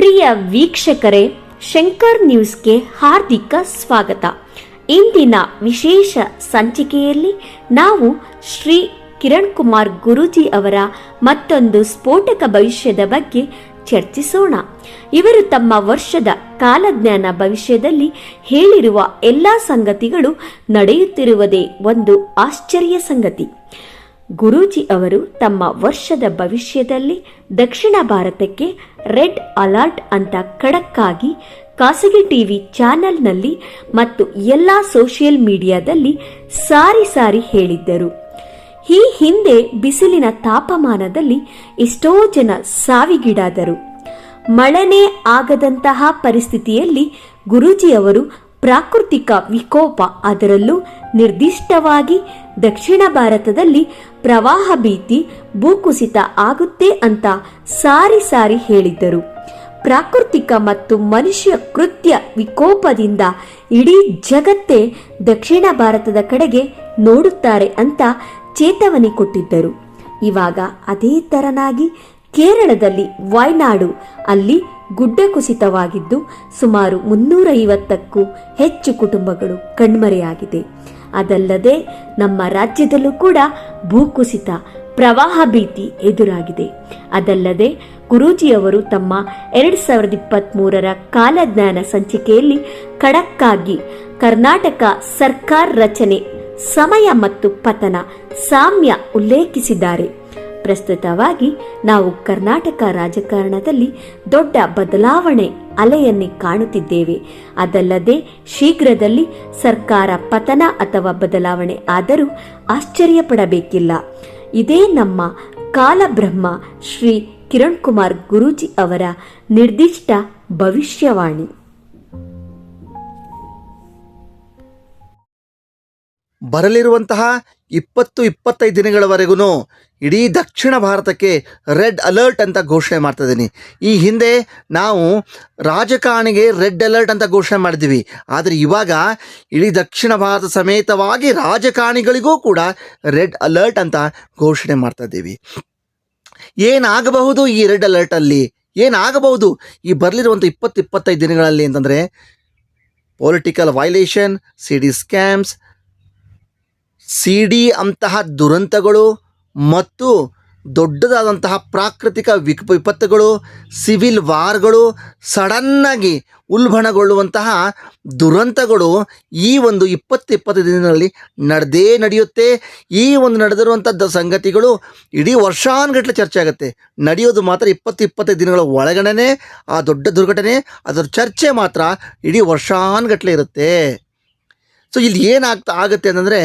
ಪ್ರಿಯ ವೀಕ್ಷಕರೇ, ಶಂಕರ್ ನ್ಯೂಸ್ಗೆ ಹಾರ್ದಿಕ ಸ್ವಾಗತ. ಇಂದಿನ ವಿಶೇಷ ಸಂಚಿಕೆಯಲ್ಲಿ ನಾವು ಶ್ರೀ ಕಿರಣ್ ಕುಮಾರ್ ಗುರೂಜಿ ಅವರ ಮತ್ತೊಂದು ಸ್ಫೋಟಕ ಭವಿಷ್ಯದ ಬಗ್ಗೆ ಚರ್ಚಿಸೋಣ. ಇವರು ತಮ್ಮ ವರ್ಷದ ಕಾಲಜ್ಞಾನ ಭವಿಷ್ಯದಲ್ಲಿ ಹೇಳಿರುವ ಎಲ್ಲ ಸಂಗತಿಗಳು ನಡೆಯುತ್ತಿರುವುದೇ ಒಂದು ಆಶ್ಚರ್ಯ ಸಂಗತಿ. ಗುರೂಜಿ ಅವರು ತಮ್ಮ ವರ್ಷದ ಭವಿಷ್ಯದಲ್ಲಿ ದಕ್ಷಿಣ ಭಾರತಕ್ಕೆ ರೆಡ್ ಅಲರ್ಟ್ ಅಂತ ಖಡಕ್ಕಾಗಿ ಖಾಸಗಿ ಟಿವಿ ಚಾನೆಲ್ನಲ್ಲಿ ಮತ್ತು ಎಲ್ಲ ಸೋಷಿಯಲ್ ಮೀಡಿಯಾದಲ್ಲಿ ಸಾರಿ ಸಾರಿ ಹೇಳಿದ್ದರು. ಈ ಹಿಂದೆ ಬಿಸಿಲಿನ ತಾಪಮಾನದಲ್ಲಿ ಎಷ್ಟೋ ಜನ ಸಾವಿಗೀಡಾದರು. ಮಳೆನೇ ಆಗದಂತಹ ಪರಿಸ್ಥಿತಿಯಲ್ಲಿ ಗುರೂಜಿಯವರು ಪ್ರಾಕೃತಿಕ ವಿಕೋಪ ಅದರಲ್ಲೂ ನಿರ್ದಿಷ್ಟವಾಗಿ ದಕ್ಷಿಣ ಭಾರತದಲ್ಲಿ ಪ್ರವಾಹ ಭೀತಿ ಭೂಕುಸಿತ ಆಗುತ್ತೆ ಅಂತ ಸಾರಿ ಸಾರಿ ಹೇಳಿದ್ದರು. ಪ್ರಾಕೃತಿಕ ಮತ್ತು ಮನುಷ್ಯ ಕೃತ್ಯ ವಿಕೋಪದಿಂದ ಇಡೀ ಜಗತ್ತೇ ದಕ್ಷಿಣ ಭಾರತದ ಕಡೆಗೆ ನೋಡುತ್ತಾರೆ ಅಂತ ಚೇತವನಿ ಕೊಟ್ಟಿದ್ದರು. ಇವಾಗ ಅದೇ ತರನಾಗಿ ಕೇರಳದಲ್ಲಿ, ವಾಯ್ನಾಡು ಅಲ್ಲಿ ಗುಡ್ಡ ಕುಸಿತವಾಗಿದ್ದು ಸುಮಾರು ಮುನ್ನೂರೈವತ್ತಕ್ಕೂ ಹೆಚ್ಚು ಕುಟುಂಬಗಳು ಕಣ್ಮರೆಯಾಗಿದೆ. ಅದಲ್ಲದೆ ನಮ್ಮ ರಾಜ್ಯದಲ್ಲೂ ಕೂಡ ಭೂಕುಸಿತ ಪ್ರವಾಹ ಭೀತಿ ಎದುರಾಗಿದೆ. ಅದಲ್ಲದೆ ಗುರೂಜಿಯವರು ತಮ್ಮ ಎರಡ್ ಸಾವಿರದ ಇಪ್ಪತ್ತ್ ಮೂರರ ಕಾಲಜ್ಞಾನ ಸಂಚಿಕೆಯಲ್ಲಿ ಖಡಕ್ಕಾಗಿ ಕರ್ನಾಟಕ ಸರ್ಕಾರ ರಚನೆ, ಸಮಯ ಮತ್ತು ಪತನ ಸಾಮ್ಯ ಉಲ್ಲೇಖಿಸಿದ್ದಾರೆ. ಪ್ರಸ್ತುತವಾಗಿ ನಾವು ಕರ್ನಾಟಕ ರಾಜಕಾರಣದಲ್ಲಿ ದೊಡ್ಡ ಬದಲಾವಣೆ ಅಲೆಯನ್ನೇ ಕಾಣುತ್ತಿದ್ದೇವೆ. ಅದಲ್ಲದೆ ಶೀಘ್ರದಲ್ಲಿ ಸರ್ಕಾರ ಪತನ ಅಥವಾ ಬದಲಾವಣೆ ಆದರೂ ಆಶ್ಚರ್ಯ ಪಡಬೇಕಿಲ್ಲ ಇದೇ ನಮ್ಮ ಕಾಲಬ್ರಹ್ಮ ಶ್ರೀ ಕಿರಣ್ ಕುಮಾರ್ ಗುರೂಜಿ ಅವರ ನಿರ್ದಿಷ್ಟ ಭವಿಷ್ಯವಾಣಿ. ಬರಲಿರುವಂತಹ ಇಪ್ಪತ್ತು ಇಪ್ಪತ್ತೈದು ದಿನಗಳವರೆಗೂ ಇಡೀ ದಕ್ಷಿಣ ಭಾರತಕ್ಕೆ ರೆಡ್ ಅಲರ್ಟ್ ಅಂತ ಘೋಷಣೆ ಮಾಡ್ತಾಯಿದ್ದೀನಿ ಈ ಹಿಂದೆ ನಾವು ರಾಜಕಾರಣಿಗೆ ರೆಡ್ ಅಲರ್ಟ್ ಅಂತ ಘೋಷಣೆ ಮಾಡಿದ್ದೀವಿ. ಆದರೆ ಇವಾಗ ಇಡೀ ದಕ್ಷಿಣ ಭಾರತ ಸಮೇತವಾಗಿ ರಾಜಕಾರಣಿಗಳಿಗೂ ಕೂಡ ರೆಡ್ ಅಲರ್ಟ್ ಅಂತ ಘೋಷಣೆ ಮಾಡ್ತಾಯಿದ್ದೀವಿ ಏನಾಗಬಹುದು ಈ ರೆಡ್ ಅಲರ್ಟಲ್ಲಿ ಏನಾಗಬಹುದು ಈ ಬರಲಿರುವಂಥ ಇಪ್ಪತ್ತು ಇಪ್ಪತ್ತೈದು ದಿನಗಳಲ್ಲಿ ಅಂತಂದರೆ political violation C D scams C D ಅಂತಹ ದುರಂತಗಳು ಮತ್ತು ದೊಡ್ಡದಾದಂತಹ ಪ್ರಾಕೃತಿಕ ವಿಕ್, ವಿಪತ್ತುಗಳು, ಸಿವಿಲ್ ವಾರ್ಗಳು ಸಡನ್ನಾಗಿ ಉಲ್ಬಣಗೊಳ್ಳುವಂತಹ ದುರಂತಗಳು ಈ ಒಂದು ಇಪ್ಪತ್ತು ಇಪ್ಪತ್ತು ದಿನಗಳಲ್ಲಿ ನಡೆದೇ ನಡೆಯುತ್ತೆ. ಈ ಒಂದು ನಡೆದಿರುವಂಥದ್ದು ಸಂಗತಿಗಳು ಇಡೀ ವರ್ಷಾನುಗಟ್ಟಲೆ ಚರ್ಚೆ ಆಗುತ್ತೆ ನಡೆಯೋದು ಮಾತ್ರ ಇಪ್ಪತ್ತು ಇಪ್ಪತ್ತೈದು ದಿನಗಳ ಒಳಗಡೆ ಆ ದೊಡ್ಡ ದುರ್ಘಟನೆ, ಅದರ ಚರ್ಚೆ ಮಾತ್ರ ಇಡೀ ವರ್ಷಾನುಗಟ್ಟಲೆ ಇರುತ್ತೆ. ಸೊ ಇಲ್ಲಿ ಏನಾಗ್ತಾ ಆಗುತ್ತೆ ಅಂತಂದರೆ